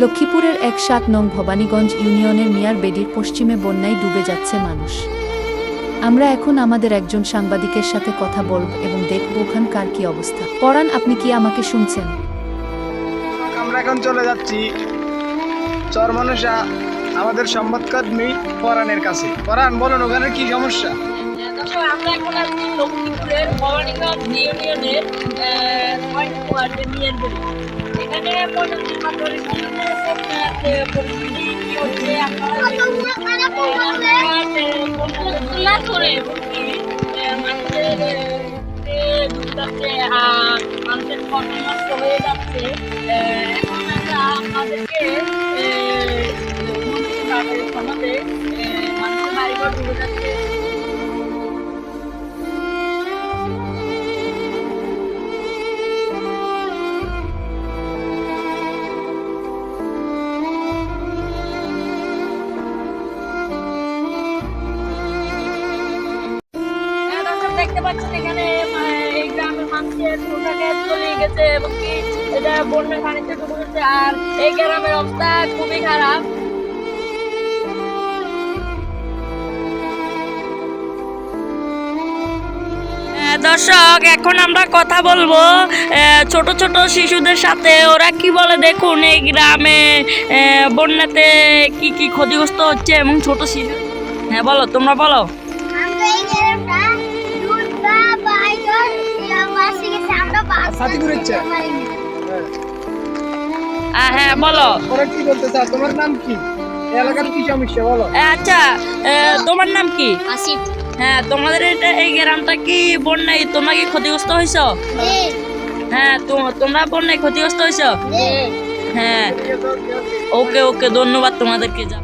লক্ষ্মীপুরের এক সাত নং ভবানীগঞ্জ ইউনিয়নের মিয়ার বেডির পশ্চিমে বন্যায় ডুবে যাচ্ছে মানুষ। আমরা এখন আমাদের একজন সাংবাদিকের সাথে কথা বলব এবং দেখব ওখানকার কি অবস্থা। পরাণ আপনি কি আমাকে শুনছেন? আমরা এখন চলে যাচ্ছি চরমানুষা আমাদের সংবাদকর্মী পরাণের কাছে। পরাণ বলুন ওখানে কি সমস্যা? আমরা এখন আছি লক্ষ্মীপুরের ভবানীগঞ্জ ইউনিয়নের মানুষের ফসল নষ্ট হয়ে যাচ্ছে এখন আমরা মন্ত্রী সমাজে মানুষের বাড়িঘর ডুবে যাচ্ছে পাচ্ছেন এখানে এই গ্রামের মানুষের পোশাকে চলে গেছে এবং কি এটা বন্যার পানিতে ডুবে গেছে আর এই গ্রামের অবস্থা খুবই খারাপ। দর্শক এখন আমরা কথা বলব আহ, ছোট ছোট শিশুদের সাথে। ওরা কি বলে দেখুন এই গ্রামে বন্যাতে কি কি ক্ষতিগ্রস্ত হচ্ছে এবং ছোট শিশু হ্যাঁ বলো তোমরা বলো। সাথী ঘুরেছে? হ্যাঁ বলো। পরে কি বলতে চাও তোমার নাম কি? এলাকার কি সমস্যা বলো? আচ্ছা আহ, তোমার নাম কি? আসিফ। হ্যাঁ তোমাদের এটা এই গ্রামটা কি বন্যায় তোমরা কি ক্ষতিগ্রস্ত হয়েছো? হ্যাঁ তো- তোমরা বন্যায় ক্ষতিগ্রস্ত হয়েছো? হ্যাঁ। ওকে ওকে ধন্যবাদ তোমাদেরকে যা